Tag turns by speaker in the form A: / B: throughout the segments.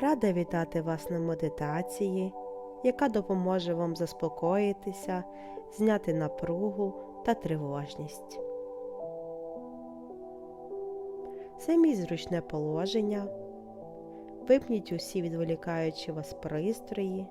A: Рада вітати вас на медитації, яка допоможе вам заспокоїтися, зняти напругу та тривожність. Займіть зручне положення, випніть усі відволікаючі вас пристрої,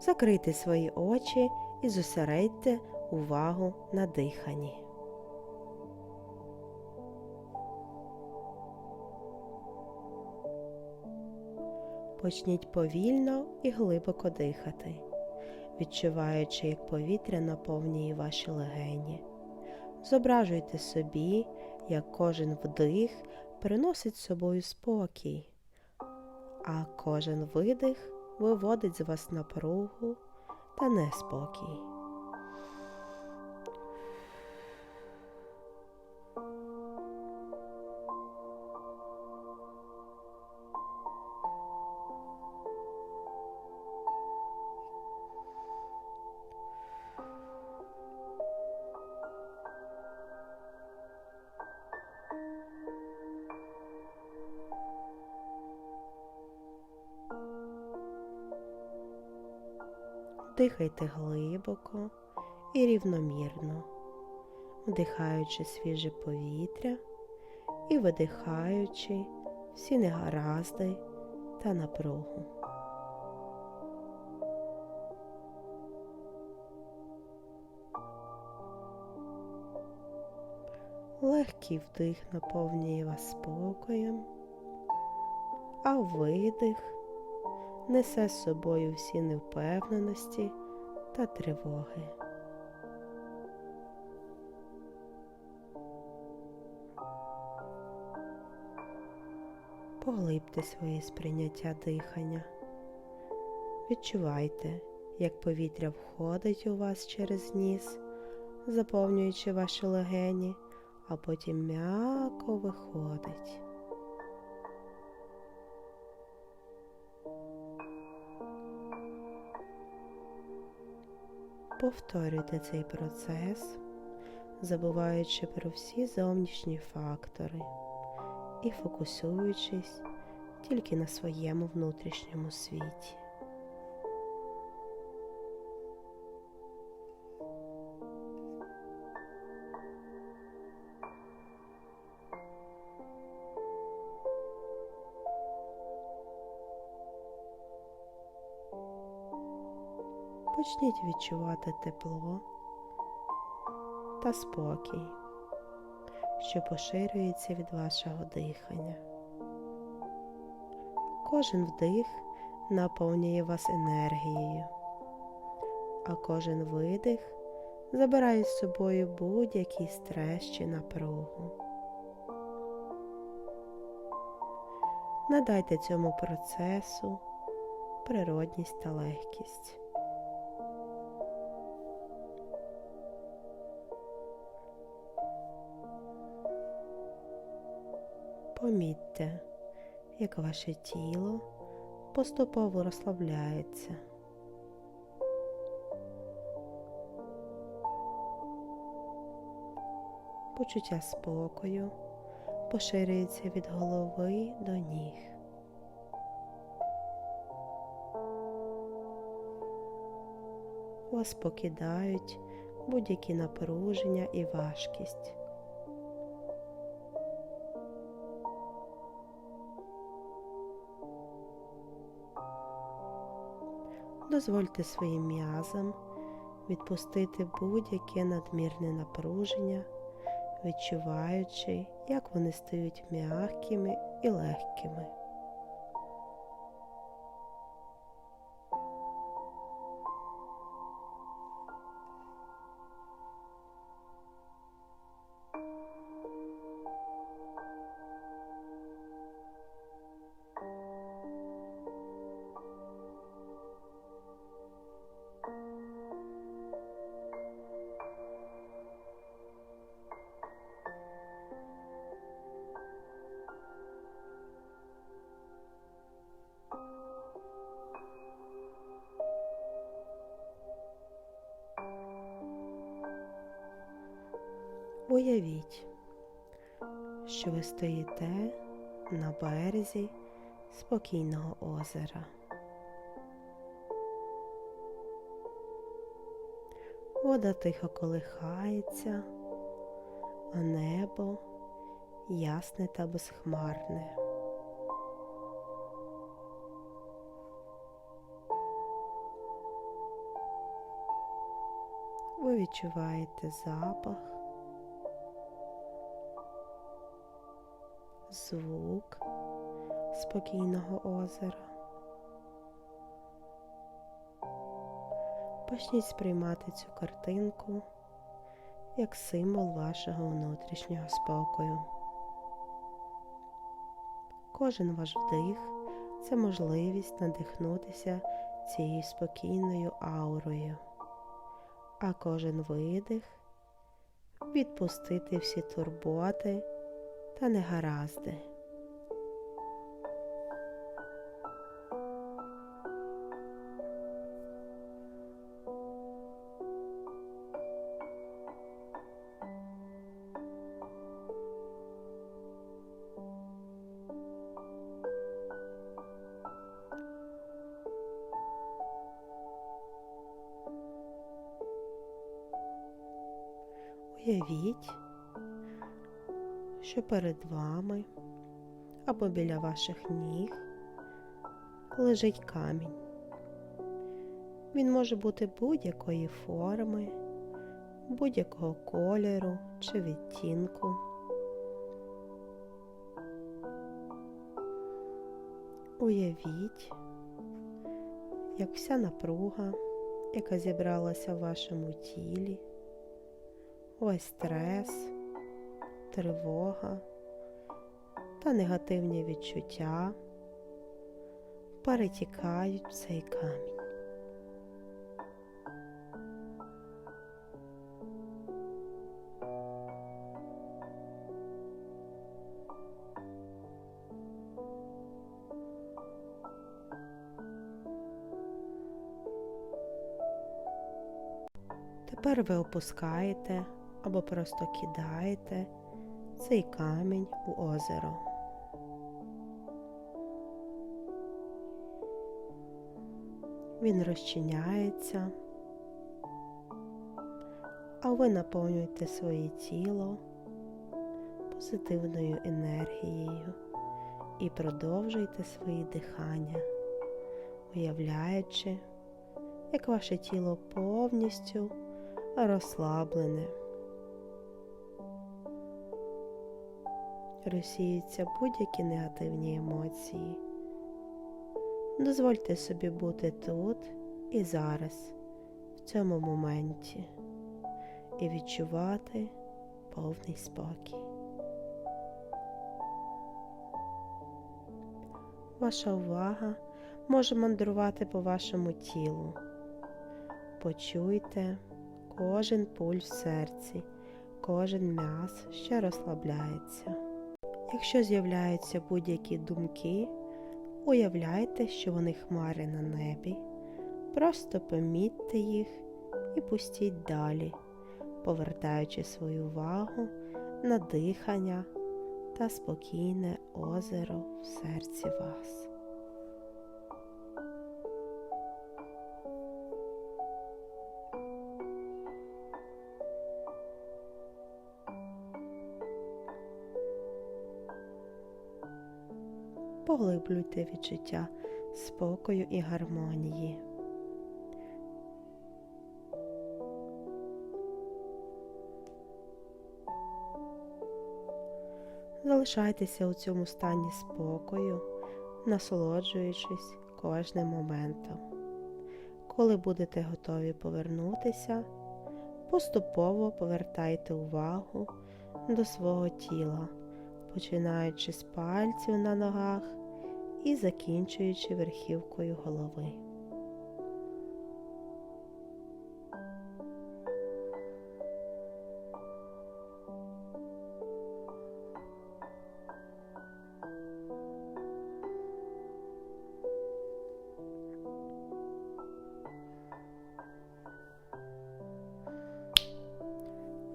A: закрийте свої очі і зосередьте увагу на диханні. Почніть повільно і глибоко дихати, відчуваючи, як повітря наповнює ваші легені. Зображуйте собі, як кожен вдих приносить з собою спокій, а кожен видих виводить з вас напругу та неспокій. Дихайте глибоко і рівномірно, вдихаючи свіже повітря і видихаючи всі негаразди та напругу. Легкий вдих наповнює вас спокоєм, а видих несе з собою всі невпевненості та тривоги. Поглибте своє сприйняття дихання. Відчувайте, як повітря входить у вас через ніс, заповнюючи ваші легені, а потім м'яко виходить. Повторюйте цей процес, забуваючи про всі зовнішні фактори і фокусуючись тільки на своєму внутрішньому світі. Почніть відчувати тепло та спокій, що поширюється від вашого дихання. Кожен вдих наповнює вас енергією, а кожен видих забирає з собою будь-який стрес чи напругу. Надайте цьому процесу природність та легкість. Помітьте, як ваше тіло поступово розслабляється. Почуття спокою поширюється від голови до ніг. Вас покидають будь-які напруження і важкість. Дозвольте своїм м'язам відпустити будь-яке надмірне напруження, відчуваючи, як вони стають м'якими і легкими. Уявіть, що ви стоїте на березі спокійного озера. Вода тихо колихається, а небо ясне та безхмарне. Ви відчуваєте запах, звук спокійного озера. Почніть сприймати цю картинку як символ вашого внутрішнього спокою. Кожен ваш вдих це можливість надихнутися цією спокійною аурою, а кожен видих відпустити всі турботи та негаразди. Уявіть, що перед вами або біля ваших ніг лежить камінь. Він може бути будь-якої форми, будь-якого кольору чи відтінку. Уявіть, як вся напруга, яка зібралася в вашому тілі, весь стрес, тривога та негативні відчуття перетікають в цей камінь. Тепер ви опускаєте або просто кидаєте цей камінь у озеро. Він розчиняється, а ви наповнюєте своє тіло позитивною енергією і продовжуєте свої дихання, уявляючи, як ваше тіло повністю розслаблене. Розсіються будь-які негативні емоції. Дозвольте собі бути тут і зараз, в цьому моменті, і відчувати повний спокій. Ваша увага може мандрувати по вашому тілу. Почуйте кожен пульс в серці, кожен м'яз, що розслабляється. Якщо з'являються будь-які думки, уявляйте, що вони хмари на небі. Просто помітьте їх і пустіть далі, повертаючи свою увагу на дихання та спокійне озеро в серці вас. Поглиблюйте відчуття спокою і гармонії. Залишайтеся у цьому стані спокою, насолоджуючись кожним моментом. Коли будете готові повернутися, поступово повертайте увагу до свого тіла, починаючи з пальців на ногах і закінчуючи верхівкою голови.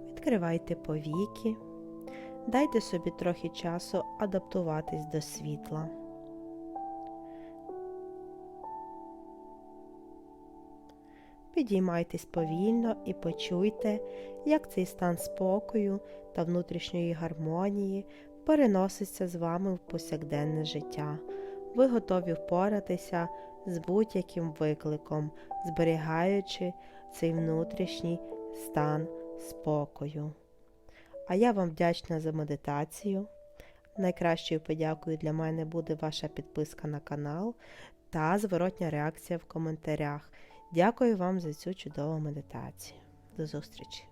A: Відкривайте повіки, дайте собі трохи часу адаптуватись до світла. Підіймайтесь повільно і почуйте, як цей стан спокою та внутрішньої гармонії переноситься з вами в повсякденне життя. Ви готові впоратися з будь-яким викликом, зберігаючи цей внутрішній стан спокою. А я вам вдячна за медитацію. Найкращою подякою для мене буде ваша підписка на канал та зворотня реакція в коментарях. Дякую вам за цю чудову медитацію. До зустрічі!